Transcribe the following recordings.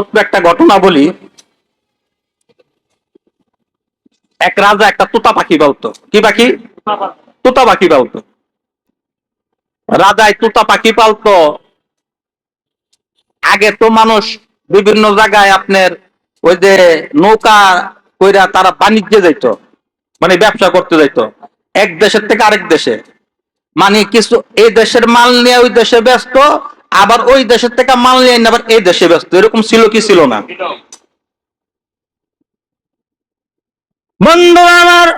ছোট্ট একটা ঘটনা বলি। এক রাজা একটা তোতা পাখি বলতো। কি পাখি? তোতা পাখি পালতো রাজায় তোতা পাখি পালতো। আগে তো মানুষ বিভিন্ন জায়গায় আপনার ওই যে নৌকা কইরা তারা বাণিজ্যে যাইত মানে ব্যবসা করতে যাইত। এক দেশের থেকে আরেক দেশে। মানে কিছু, এই দেশের মাল নিয়ে ওই দেশে ব্যস্ত আবার ওই দেশের থেকে মাল নিয়ে আবার এই দেশে ব্যস্ত, এরকম ছিল কি ছিল না? বন্ধু আমার,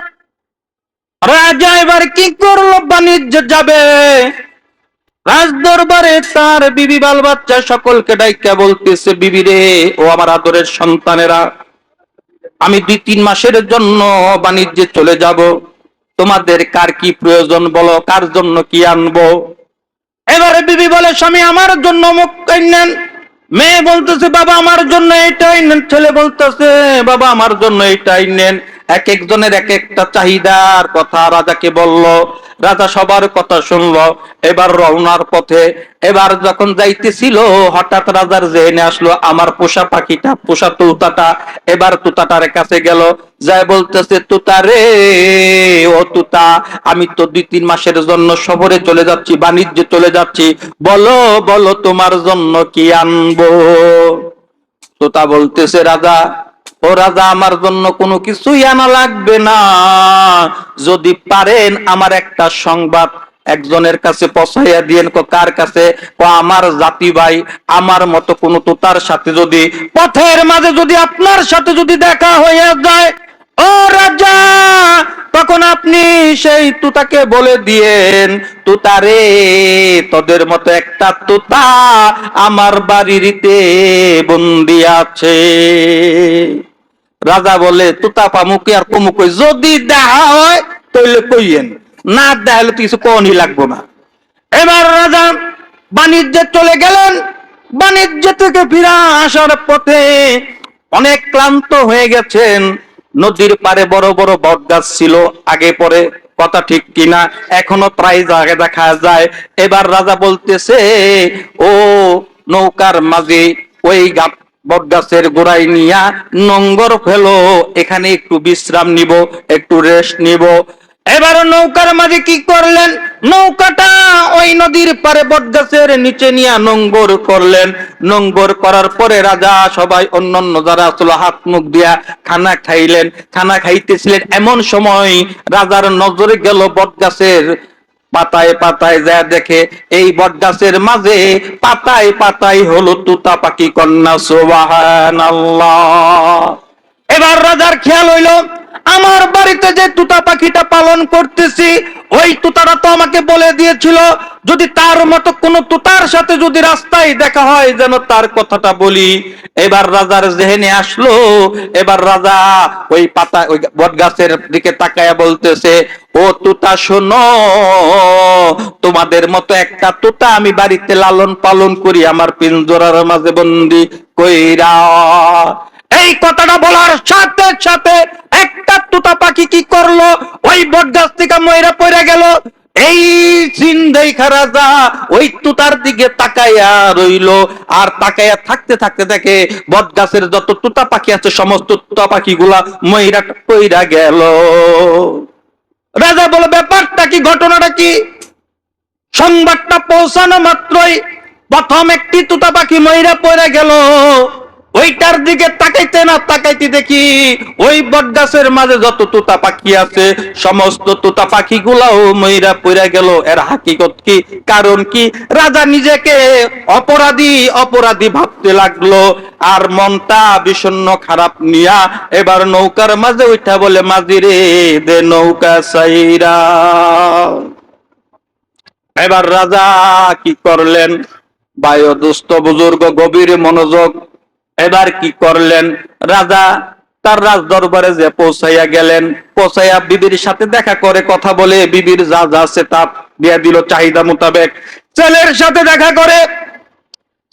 রাজা এবার কি করল? বাণিজ্য যাবে। রাজ দরবারে তার বিবি বাল বাচ্চা সকলকে ডাইকা বলতেছে, বিবি রে, ও আমার আদরের সন্তানেরা, আমি দুই তিন মাসের জন্য বাণিজ্যে চলে যাব। তোমাদের কার কি প্রয়োজন বলো? কার জন্য কি আনব? এবারে বিবি বলে, স্বামী, আমার জন্য মুখ নেন মেয়ে বলতেছে, বাবা, আমার জন্য এটাই নেন। ছেলে বলতেছে, বাবা, আমার জন্য এটাই নেন। এক একজনের এক একটা চাহিদার কথা রাজাকে বলল, রাজা সবার কথা শুনলো, এবার রওনার পথে, এবার যখন যাইতেছিল, হঠাৎ রাজার জেনে আসলো, আমার পোষা পাখিটা, পোষা তুতাটা, এবার তুতাটার কাছে গেল, যায় বলতেছে, তুতা রে, ও তুতা, আমি তো দুই তিন মাসের জন্য শহরে চলে যাচ্ছি, বাণিজ্যে চলে যাচ্ছি, বলো বলো তোমার জন্য কি আনব? তোতা বলতেছে, রাজা ও রাজা, আমার জন্য কোনো কিছুই আনা লাগবে না। যদি পারেন আমার একটা সংবাদ একজনের কাছে পছাইয়া দিয়েন, কো কার কাছে? কো আমার জাতি ভাই, আমার মতো কোনো তোতার সাথে যদি, পথের মাঝে যদি আপনার সাথে যদি দেখা হইয়া যায়, ও রাজা, তখন আপনি সেই তুতাকে বলে দিয়েন, তুতারে, তোদের মতো একটা তুতা আমার বাড়িতে বন্দি আছে। রাজা বলে, তুতা পামুকে আর কমুকে যদি দেখা হয় তাহলে কইয়েন। না দেখা হলে তো কিছু কনই লাগবো না। এবার রাজা বাণিজ্যে চলে গেলেন। বাণিজ্য থেকে ফিরা আসার পথে অনেক ক্লান্ত হয়ে গেছেন। নদীর পারে বড় বড় বট গাছ ছিল, আগে পরে কথা ঠিক কিনা, এখনও প্রায় জায়গায় দেখা যায়। এবার রাজা বলতেছে, ও নৌকার মাঝে, ওই গাছ বট গাছের গোড়ায় নিয়া নোংর ফেলো, এখানে একটু বিশ্রাম নিব, একটু রেস্ট নিব। এবার নৌকার মাঝে কি করলেন? নৌকাটা ওই নদীর পারে বটগাছের নিচে নিয়ে নোংর করলেন। নোংর করার পরে রাজা সবাই অন্যান্য যারা আসলে হাত মুখ দিয়া খানা খাইলেন। খানা খাইতেছিলেন। এমন সময় রাজার নজরে গেল বটগাছের পাতায় পাতায় যা দেখে, এই বটগাছের মাঝে পাতায় পাতায় হলো তুতা পাখি কন্যা সোবাহান এবার রাজার খেয়াল হইল আমার বাড়িতে যে তুতা পাখিটা পালন করতেছি, ওই তুতারা তো আমাকে বলে দিয়েছিল, যদি তার মতো কোন তুতার সাথে যদি রাস্তায় দেখা হয় যেন তার কথাটা বলি। এবার রাজার জেহেনে আসলো, এবার রাজা ওই পাতা, ওই বট গাছের দিকে তাকায়া বলতেছে, ও তুতা, শোনো, তোমাদের মতো একটা তুতা আমি বাড়িতে লালন পালন করি, আমার পিঞ্জরার মাঝে বন্দি কইরা। এই কথাটা বলার সাথে সাথে একটা তুতা পাখি কি করল? ওই বটগাছ থেকে ময়রা পড়ে গেল। এই সিন দেখা রাজা ওই তুতার দিকে তাকাইয়া রইল। আর তাকাইয়া থাকতে থাকতে দেখে বটগাছের যত তুতা পাখি আছে, সমস্ত তুতা পাখিগুলা ময়রা পইরা গেল। রাজা বলে, ব্যাপারটা কি? ঘটনাটা কি? সংবাদটা পৌঁছানো মাত্রই প্রথম একটি তুতা পাখি ময়রা পড়ে গেল। ওইটার দিকে তাকাইতে না তাকাইতে দেখি ওই বটগাছের মাঝে যত তোতা পাখি আছে, সমস্ত তোতা পাখি গুলাও ময়রা পড়ে গেল। এর হাকিকত কি? কারণ কি? রাজা নিজেকে অপরাধী অপরাধী ভাবতে লাগল। আর মনটা বিষণ্ণ, খারাপ নিয়া এবার নৌকার মাঝে ওইটা বলে, মাঝি রে, দে নৌকা সাইরা। এবার রাজা কি করলেন? বায়ুদুস্ত বুজুর্গ গভীর মনোযোগ এবার কি করলেন? রাজা তার রাজ দরবারে যে পৌঁছাইয়া গেলেন, পৌঁছাইয়া বিবির সাথে দেখা করে কথা বলে বিবির যা যা আছে তা দিয়া দিল চাহিদা মোতাবেক। ছেলের সাথে দেখা করে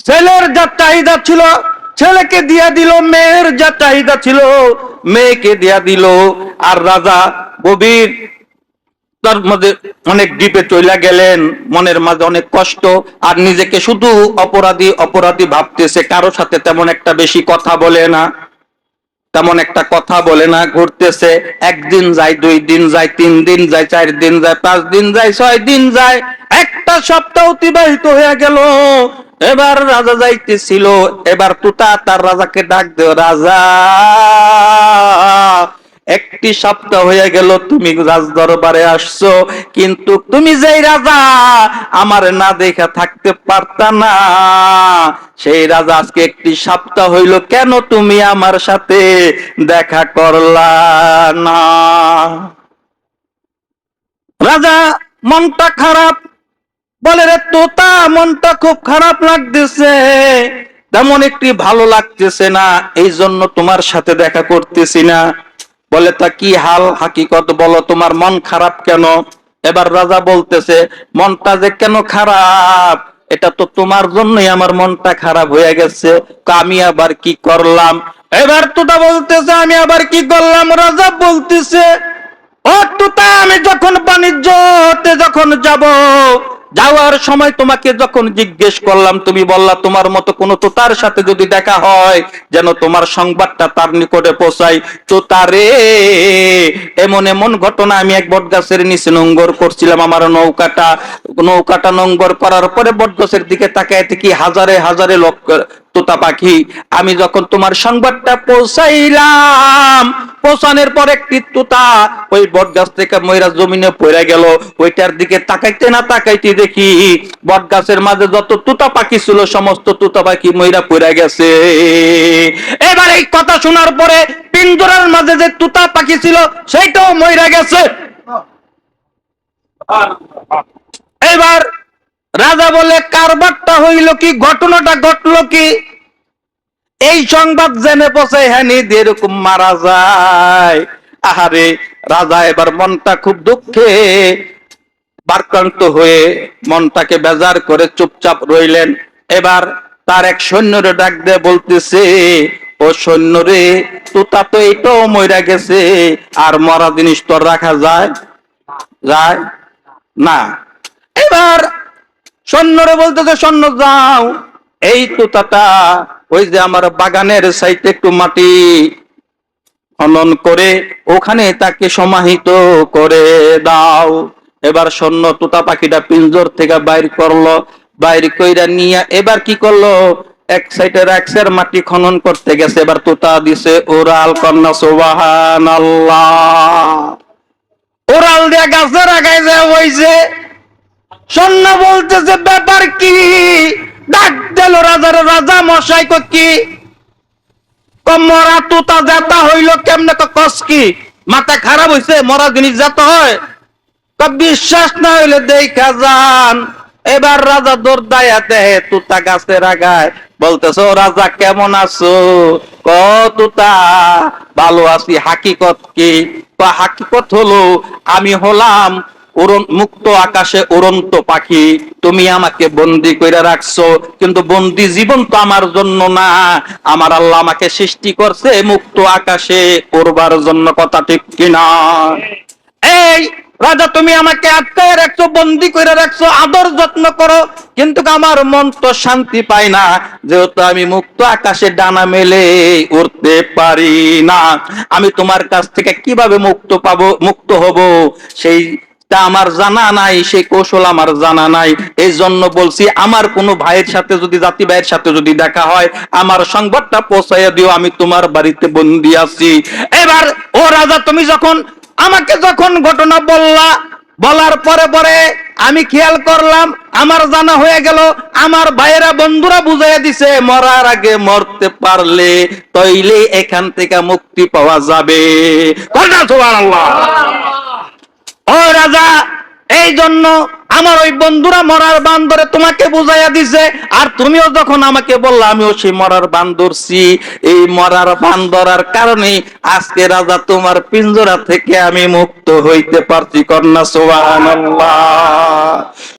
ছেলের যা চাহিদা ছিল, ছেলেকে দিয়া দিল, মেয়ের যা চাহিদা ছিল, মেয়েকে দিয়া দিল। আর রাজা গভীর তার মধ্যে অনেক ডিপে চইলা গেলেন, মনের মাঝে অনেক কষ্ট, আর নিজেকে শুধু অপরাধী অপরাধী ভাবতেছে, কারও সাথে তেমন একটা বেশি কথা বলে না, তেমন একটা কথা বলে না, ঘুরতেছে, একদিন যায়, দুই দিন যায়, তিন দিন যায়, চার দিন যায়, পাঁচ দিন যায়, ছয় দিন যায়, একটা সপ্তাহ অতিবাহিত হয়ে গেল। এবার রাজা যাইতেছিল, এবার তুতা তার রাজাকে ডাক দেও রাজা একটি সপ্তাহ হয়ে গেল, তুমি রাজ দরবারে আসছো, কিন্তু তুমি যেই রাজা, আমার না দেখা থাকতে পারতা না। সেই রাজা আজকে একটি সপ্তাহ হইল, কেন তুমি আমার সাথে দেখা করলা না? রাজা, মনটা খারাপ। বলে রে তোতা, মনটা খুব খারাপ লাগতেছে। তেমন একটি ভালো লাগতেছে না এই জন্য তোমার সাথে দেখা করতেছি না। বলে তা কি হাল হাকিকত বলো, তোমার মন খারাপ কেন? এবার রাজা বলতেছে, মনটা যে কেন খারাপ? এটা তো তোমার জন্যই আমার মনটা খারাপ হয়ে গেছে। আমি আবার কি করলাম? এবার তোটা বলতেছে, আমি আবার কি করলাম? রাজা বলতেছে, ও তুতা, আমি যখন বাণিজ্যতে যখন যাব যাওয়ার সময় তোমাকে যখন জিজ্ঞেস করলাম, তুমি বললা, তোমার মতো কোনো তোতার সাথে যদি দেখা হয়, যেন তোমার সংবাদটা তার নিকটে পৌঁছাই তোতারে, এমন এমন ঘটনা আমি এক বট গাছের নিচে নোঙ্গর করছিলাম। আমার নৌকাটা নৌকাটা নোঙ্গর করার পরে বট গাছের দিকে তাকায় কি হাজারে হাজারে লোক, তোতা পাখি। আমি যখন তোমার সংবাদটা পৌঁছাইলাম, পৌঁছানোর পর একটি তোতা ওই বট গাছ থেকে ময়রা জমিনে পড়ে গেল। ওইটার দিকে তাকাইতে না তাকাইতে দেখি বট গাছের মাঝে যত তুতা পাখি ছিল, সমস্ত তুতা পাখি ময়রা পড়ে গেছে। এবার এই কথা শোনার পরে পিঞ্জরার মাঝে যে তুতা পাখি ছিল, সেইটাও ময়রা গেছে। এবার রাজা বলে, কারবারটা হইল কি, ঘটনাটা ঘটলো কি? এই সংবাদ জেনে পৌঁছে হ্যাঁ এরকম মারা যায়। আহারে, রাজা এবার মনটা খুব দুঃখে। বারক্রান্ত হয়ে মনটাকে বেজার করে চুপচাপ রইলেন। এবার তার এক সৈন্যরে ডাক দিয়ে বলতেছে, ও সৈন্যরে, তুতা তো এটাও মইরা গেছে, আর মরা জিনিস তো রাখা যায় যায় না। এবার সৈন্যরে বলতেছে, সৈন্য, যাও, এই তুতাটা ওই যে আমার বাগানের সাইডে একটু মাটি খনন করে, ওখানে তাকে সমাহিত করে দাও। এবার স্বর্ণ তোতা পাখিটা পিঞ্জর থেকে বাইর করল, বাইর কইরা নিয়ে এবার কি করল? এক সাইডে রাক্সের মাটি খনন করতে গেছে। এবার তোতা দিছে, ওরাল কন্যা সোবাহান ওরাল দিয়া গাছের আগায় যায় হইছে স্বর্ণ বলতেছে, ব্যাপার কি? ডাক দিল রাজার রাজা মশাই কো মরা তুতা জাতা হইল কেমনে কস কি? মাথা খারাপ হইছে মরা জিনিস জাতা হয়? বিশ্বাস না হইলে দেখা যান। এবার রাজা দৌড়াইয়া দেহে তুতা গাছের আগায় বলতেছো রাজা, কেমন আছো? ক, তুতা, ভালো আছি। হাকিকত কি? হাকিকত হলো, আমি হলাম মুক্ত আকাশে উড়ন্ত পাখি। তুমি আমাকে বন্দি করে রাখছো, কিন্তু বন্দি জীবন তো আমার জন্য না। আমার আল্লাহ আমাকে সৃষ্টি করছে মুক্ত আকাশে উড়বার জন্য, কথা ঠিক কিনা? এই রাজা, তুমি আমাকে আটকায় রাখছো, বন্দি করে রাখছো, আদর যত্ন করো। কিন্তু আমার মন তো শান্তি পায় না, যেহেতু আমি মুক্ত আকাশে ডানা মেলে উড়তে পারি না। আমি তোমার কাছ থেকে কীভাবে মুক্ত পাবো, মুক্ত হব? সেই তা আমার জানা নাই সেই কৌশল আমার জানা নাই। এই জন্য বলছি, আমার কোনো ভাইয়ের সাথে যদি, জাতি ভাইয়ের সাথে যদি দেখা হয়, আমার সংবাদটা পৌঁছাইয়া দিও, আমি তোমার বাড়িতে বন্দি আছি। এবার, ও রাজা, তুমি যখন আমাকে যখন ঘটনা বললা, বলার পরে পরে আমি খেয়াল করলাম, আমার জানা হয়ে গেল, আমার ভাইয়েরা বন্ধুরা বুঝাইয়া দিছে, মরার আগে মরতে পারলে তৈলে এখান থেকে মুক্তি পাওয়া যাবে। ও রাজা, এই জন্য আমার ওই বন্ধুরা মরার বান্দরে তোমাকে বুঝাইয়া দিছে, আর তুমিও যখন আমাকে বললা, আমিও সেই মরার বান্দরছি এই মরার বান্দরার কারণে আজকে রাজা তোমার পিঞ্জরা থেকে আমি মুক্ত হইতে পারছি কন্যা, সুবহানাল্লাহ।